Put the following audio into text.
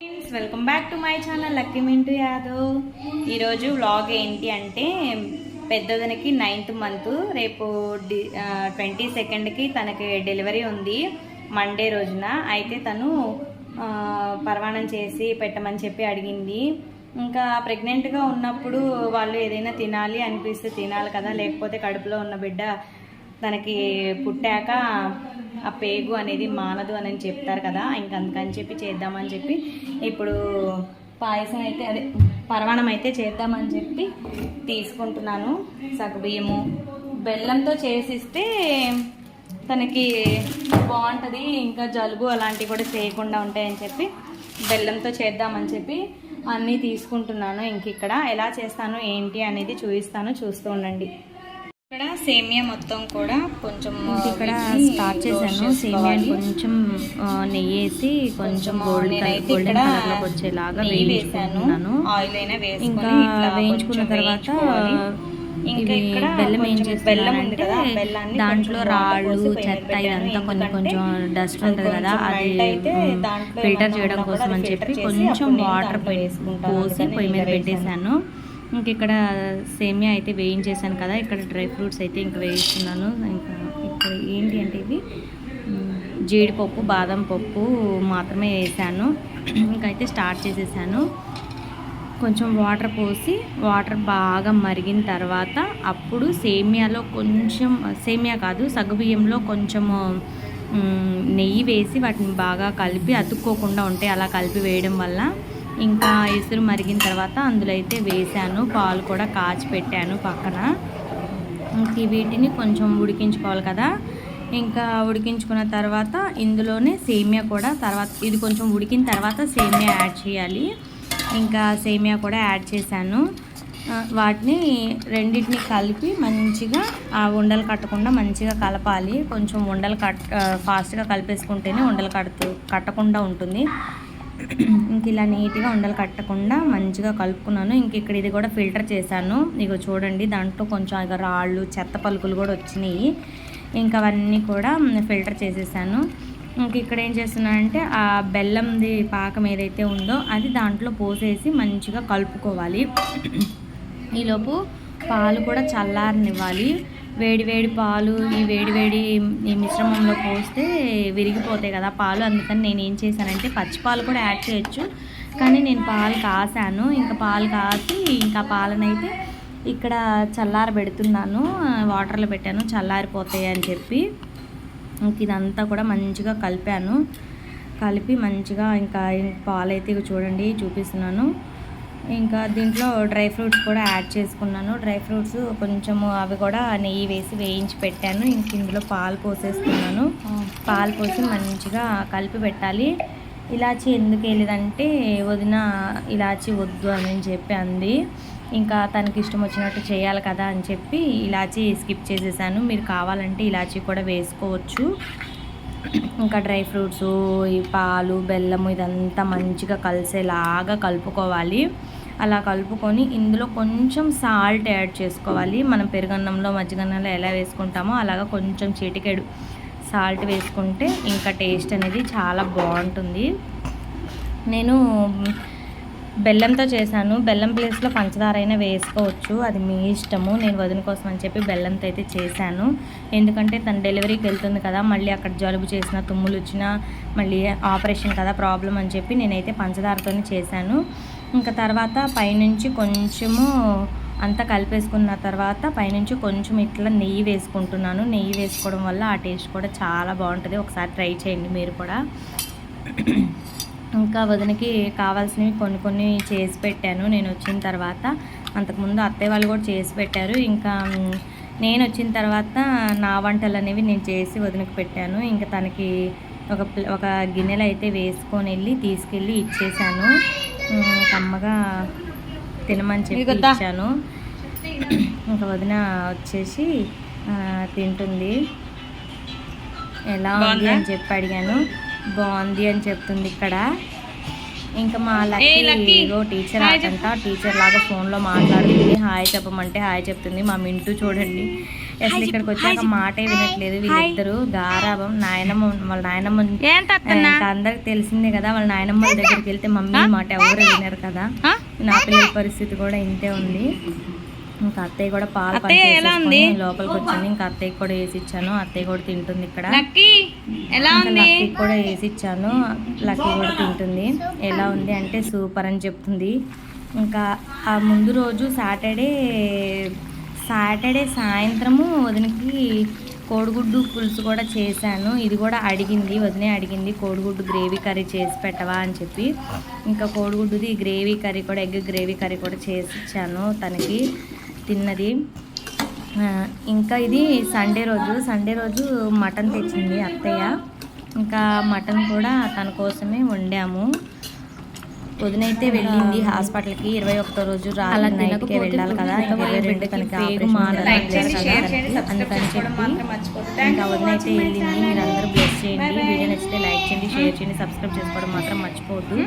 Friends welcome back to my channel Lucky Mintu Yadav ఈరోజు vlog ఏంటి అంటే పెద్దదనికి నైన్త్ మంత్ రేపు డి ట్వంటీ సెకండ్కి తనకి డెలివరీ ఉంది. మండే రోజున. అయితే తను పర్వాణం చేసి పెట్టమని చెప్పి అడిగింది. ఇంకా ప్రెగ్నెంట్గా ఉన్నప్పుడు వాళ్ళు ఏదైనా తినాలి అనిపిస్తే తినాలి కదా లేకపోతే కడుపులో ఉన్న బిడ్డ తనకి పుట్టాక ఆ పేగు అనేది మానదు అని చెప్తారు కదా ఇంక అందుకని చెప్పి చేద్దామని చెప్పి ఇప్పుడు పాయసం అయితే అదే పర్వాణం అయితే చేద్దామని చెప్పి తీసుకుంటున్నాను. సగబియ్యము బెల్లంతో చేసిస్తే తనకి బాగుంటుంది ఇంకా జలుబు అలాంటివి కూడా చేయకుండా ఉంటాయని చెప్పి బెల్లంతో చేద్దామని చెప్పి అన్నీ తీసుకుంటున్నాను. ఇంక ఇక్కడ ఎలా చేస్తాను ఏంటి అనేది చూపిస్తాను చూస్తూ ఉండండి. ఇక్కడ సేమియా మొత్తం కూడా కొంచెం ఇక్కడ స్టార్ట్ చేశాను సేమియా. కొంచెం నెయ్యి వేసి కొంచెం కొంచెం గోల్డ్ గోల్డెన్ ఇక్కడ కలర్ వచ్చేలాగా వేయించుకుంటున్నాను ఆయిల్ అయినా ఇంకా వేయించుకున్న కొంచెం తర్వాత. ఇంకా ఇక్కడ బెల్లం ఏం కొంచెం బెల్లం ఉంది కదా, బెల్లాన్ని దాంట్లో కొంచెం రాళ్ళు చెత్త. ఇదంతా ఎందుకంటే కొంచెం డస్ట్ ఉంటుంది కదా కొంచెం అది ఫిల్టర్ చేయడం కోసం అని చెప్పి కొంచెం వాటర్. పోసి పొయ్యి మీద పెట్టేశాను ఇంక ఇక్కడ సేమియా అయితే వేయించేసాను కదా ఇక్కడ డ్రై ఫ్రూట్స్ అయితే ఇంకా వేయిస్తున్నాను. ఇంకా ఇక్కడ ఏంటి అంటే ఇది జీడిపప్పు బాదం పప్పు మాత్రమే వేసాను. ఇంకైతే స్టార్ట్ చేసేసాను. కొంచెం వాటర్ పోసి వాటర్ బాగా మరిగిన తర్వాత అప్పుడు సేమియాలో కొంచెం సేమియా కాదు సగ్గుబియ్యంలో కొంచెము నెయ్యి వేసి వాటిని బాగా కలిపి అతుక్కోకుండా ఉంటాయి అలా కలిపి వేయడం వల్ల ఇంకా ఎసురు మరిగిన తర్వాత అందులో అయితే వేసాను పాలు కూడా కాచి పెట్టాను పక్కన. వీటిని కొంచెం ఉడికించుకోవాలి కదా. ఇంకా ఉడికించుకున్న తర్వాత ఇందులోనే సేమియా కూడా తర్వాత ఇది కొంచెం ఉడికిన తర్వాత సేమియా యాడ్ చేయాలి. ఇంకా సేమియా కూడా యాడ్ చేశాను. వాటిని రెండింటిని కలిపి మంచిగా ఆ ఉండలు కట్టకుండా మంచిగా కలపాలి. కొంచెం ఉండలు కట్ ఫాస్ట్గా కలిపేసుకుంటేనే ఉండలు కడుతూ కట్టకుండా ఉంటుంది. ఇంక ఇలా నీట్గా ఉండలు కట్టకుండా మంచిగా కలుపుకున్నాను. ఇంక ఇక్కడ ఇది కూడా ఫిల్టర్ చేశాను. ఇక చూడండి దాంట్లో కొంచెం ఇక రాళ్ళు చెత్త పలుకులు కూడా వచ్చినాయి. ఇంకా అవన్నీ కూడా ఫిల్టర్ చేసేసాను. ఇంక ఇక్కడ ఏం చేస్తున్నానంటే ఆ బెల్లంది పాకం ఏదైతే ఉందో అది దాంట్లో పోసేసి మంచిగా కలుపుకోవాలి. ఈలోపు పాలు కూడా చల్లారనివ్వాలి. వేడివేడి పాలు ఈ వేడివేడి ఈ మిశ్రమంలో పోస్తే విరిగిపోతాయి కదా పాలు. అందుకని నేను ఏం చేశానంటే పచ్చి పాలు కూడా యాడ్ చేయొచ్చు. కానీ నేను పాలు కాసాను. ఇంకా పాలు కాసి ఇంకా పాలనైతే ఇక్కడ చల్లారబెడుతున్నాను వాటర్లో పెట్టాను. చల్లారిపోతాయి అని చెప్పి ఇంక ఇదంతా కూడా మంచిగా కలిపాను. కలిపి మంచిగా ఇంకా పాలైతే ఇక చూడండి చూపిస్తున్నాను. ఇంకా దీంట్లో డ్రై ఫ్రూట్స్ కూడా యాడ్ చేసుకున్నాను. డ్రై ఫ్రూట్స్ కొంచెము అవి కూడా నెయ్యి వేసి వేయించి పెట్టాను. ఇంక ఇందులో పాలు పోసేసుకున్నాను. పాలు పోసి మంచిగా కలిపి పెట్టాలి. ఇలాచి ఎందుకు వెళ్ళేదంటే వదిన ఇలాచి వద్దు అని చెప్పి అంది. ఇంకా తనకి ఇష్టం వచ్చినట్టు చేయాలి కదా అని చెప్పి ఇలాచి స్కిప్ చేసేసాను. మీరు కావాలంటే ఇలాచి కూడా వేసుకోవచ్చు. ఇంకా డ్రై ఫ్రూట్స్ ఈ పాలు బెల్లము ఇదంతా మంచిగా కలిసేలాగా కలుపుకోవాలి. అలా కలుపుకొని ఇందులో కొంచెం సాల్ట్ యాడ్ చేసుకోవాలి. మనం పెరుగన్నంలో మజ్జిగన్నంలో ఎలా వేసుకుంటామో అలాగా కొంచెం చిటికెడు సాల్ట్ వేసుకుంటే ఇంకా టేస్ట్ అనేది చాలా బాగుంటుంది. నేను బెల్లంతో చేశాను. బెల్లం ప్లేస్లో పంచదార అయినా వేసుకోవచ్చు. అది మీ ఇష్టము. నేను వదిన కోసం అని చెప్పి బెల్లంతో అయితే చేశాను. ఎందుకంటే తను డెలివరీకి వెళ్తుంది కదా మళ్ళీ అక్కడ జలుబు చేసిన తుమ్ములు వచ్చినా మళ్ళీ ఆపరేషన్ కదా ప్రాబ్లం అని చెప్పి నేనైతే పంచదారతోనే చేశాను. ఇంకా తర్వాత పైనుంచి కొంచెము అంతా కలిపేసుకున్న తర్వాత పైనుంచి కొంచెం ఇట్లా నెయ్యి వేసుకుంటున్నాను. నెయ్యి వేసుకోవడం వల్ల ఆ టేస్ట్ కూడా చాలా బాగుంటుంది. ఒకసారి ట్రై చేయండి మీరు కూడా. ఇంకా వదినకి కావాల్సినవి కొన్ని కొన్ని చేసి పెట్టాను. నేను వచ్చిన తర్వాత అంతకుముందు అత్తయ్య వాళ్ళు కూడా చేసి పెట్టారు. ఇంకా నేను వచ్చిన తర్వాత నా వంటలు అనేవి నేను చేసి వదినకి పెట్టాను. ఇంకా తనకి ఒక ఒక గిన్నెలో అయితే వేసుకొని వెళ్ళి తీసుకెళ్ళి ఇచ్చేసాను. కమ్మగా తినమని చెప్పి. ఇచ్చాను. ఇంకా వదిన వచ్చేసి తింటుంది. ఎలా ఉంది? అని చెప్పి అడిగాను. బాగుంది అని చెప్తుంది ఇక్కడ. ఇంకా మా లక్కీ, లక్కీ? టీచర్ ఆటంట. టీచర్ లాగా ఫోన్లో మాట్లాడుతుంది. హాయ్ చెప్పమంటే హాయ్ చెప్తుంది. మా మింటూ చూడండి. అసలు ఇక్కడికి వచ్చాక మాటే వినట్లేదు. వీళ్ళిద్దరు గారాబం నాయనమ్మ వాళ్ళ నాయనమ్మ అందరికి తెలిసిందే కదా వాళ్ళ నాయనమ్మ దగ్గరికి వెళ్తే మమ్మీ మాట ఎవరు వినరు కదా. నా పిల్లల పరిస్థితి కూడా ఇంతే ఉంది. ఇంకా అత్తయ్య కూడా పాలు అత్తయ్య లోపలికి వచ్చింది ఇంకా అత్తయ్యకి కూడా వేసి ఇచ్చాను అత్తయ్య కూడా తింటుంది ఇక్కడ. లక్కీ కూడా వేసి ఇచ్చాను లక్కీ కూడా తింటుంది. ఎలా ఉంది అంటే సూపర్ అని చెప్తుంది. ఇంకా ఆ ముందు రోజు సాటర్డే సాటర్డే సాయంత్రము వదినకి కోడిగుడ్డు పులుసు కూడా చేశాను. ఇది కూడా అడిగింది. వదినే అడిగింది కోడిగుడ్డు గ్రేవీ కర్రీ చేసి పెట్టవా? అని చెప్పి. ఇంకా కోడిగుడ్డుది గ్రేవీ కర్రీ కూడా ఎగ్ గ్రేవీ కర్రీ కూడా చేసి ఇచ్చాను తనకి తిన్నది. ఇంకా ఇది సండే రోజు. సండే రోజు మటన్ తెచ్చింది అత్తయ్య. ఇంకా మటన్ కూడా తన కోసమే వండాము. వదినైతే వెళ్ళింది హాస్పిటల్కి ఇరవై ఒకటో రోజు అలా నైట్కే వెళ్ళాలి కదా ఇరవై రెండు. సబ్స్క్రైబ్ అందుకని చెప్పి ఇంకా వదినైతే వెళ్ళింది. మీరు అందరూ బ్లెస్ చేయండి. వీడియో నచ్చితే లైక్ చేయండి షేర్ చేయండి సబ్స్క్రైబ్ చేసుకోవడం మాత్రం మర్చిపోవద్దు